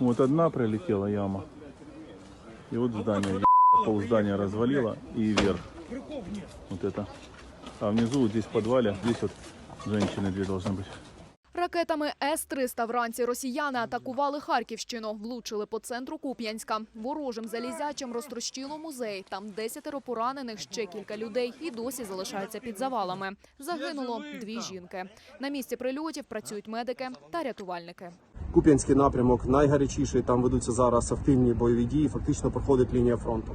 Вот одна прилетела яма. И вот здание, пол здания развалило и вверх. Вот это. А внизу, вот здесь в подвале, здесь вот женщины две должны быть. Ракетами С-300 вранці росіяни атакували Харківщину, влучили по центру Куп'янська. Ворожим залізячим розтрощило музей. Там десятеро поранених, ще кілька людей і досі залишаються під завалами. Загинуло дві жінки. На місці прильотів працюють медики та рятувальники. Куп'янський напрямок найгарячіший. Там ведуться зараз активні бойові дії. Фактично проходить лінія фронту.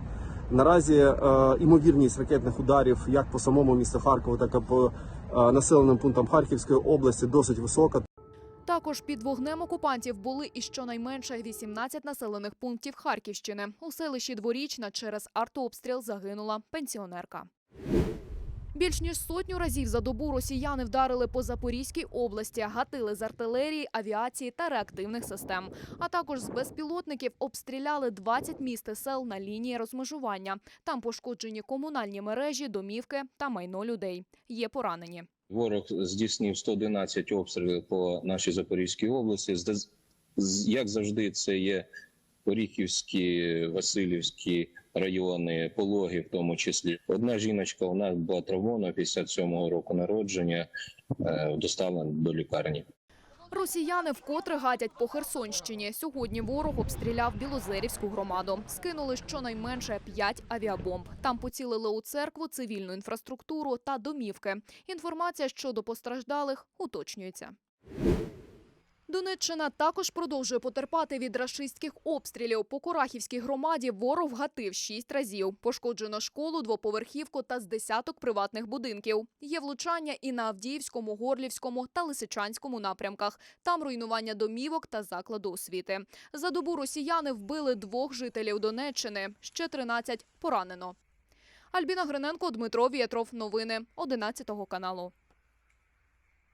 Наразі е, імовірність ракетних ударів як по самому місту Харкову, так і по е, населеним пунктам Харківської області досить висока. Також під вогнем окупантів були і щонайменше 18 населених пунктів Харківщини. У селищі Дворічна через артобстріл загинула пенсіонерка. Більш ніж сотню разів за добу росіяни вдарили по Запорізькій області, гатили з артилерії, авіації та реактивних систем. А також з безпілотників обстріляли 20 міст і сел на лінії розмежування. Там пошкоджені комунальні мережі, домівки та майно людей. Є поранені. Ворог здійснив 111 обстрілів по нашій Запорізькій області. Як завжди, це є Оріхівські, Васильівські райони, пологи, в тому числі. Одна жіночка у нас була травмована 57-го року народження, е, доставлена до лікарні. Росіяни вкотре гатять по Херсонщині. Сьогодні ворог обстріляв Білозерівську громаду. Скинули щонайменше п'ять авіабомб. Там поцілили у церкву, цивільну інфраструктуру та домівки. Інформація щодо постраждалих уточнюється. Донеччина також продовжує потерпати від рашистських обстрілів. По Курахівській громаді ворог гатив шість разів. Пошкоджено школу, двоповерхівку та з десяток приватних будинків. Є влучання і на Авдіївському, Горлівському та Лисичанському напрямках. Там руйнування домівок та закладу освіти. За добу росіяни вбили двох жителів Донеччини. Ще 13 поранено. Альбіна Гриненко, Дмитро Вєтров. Новини 11 каналу.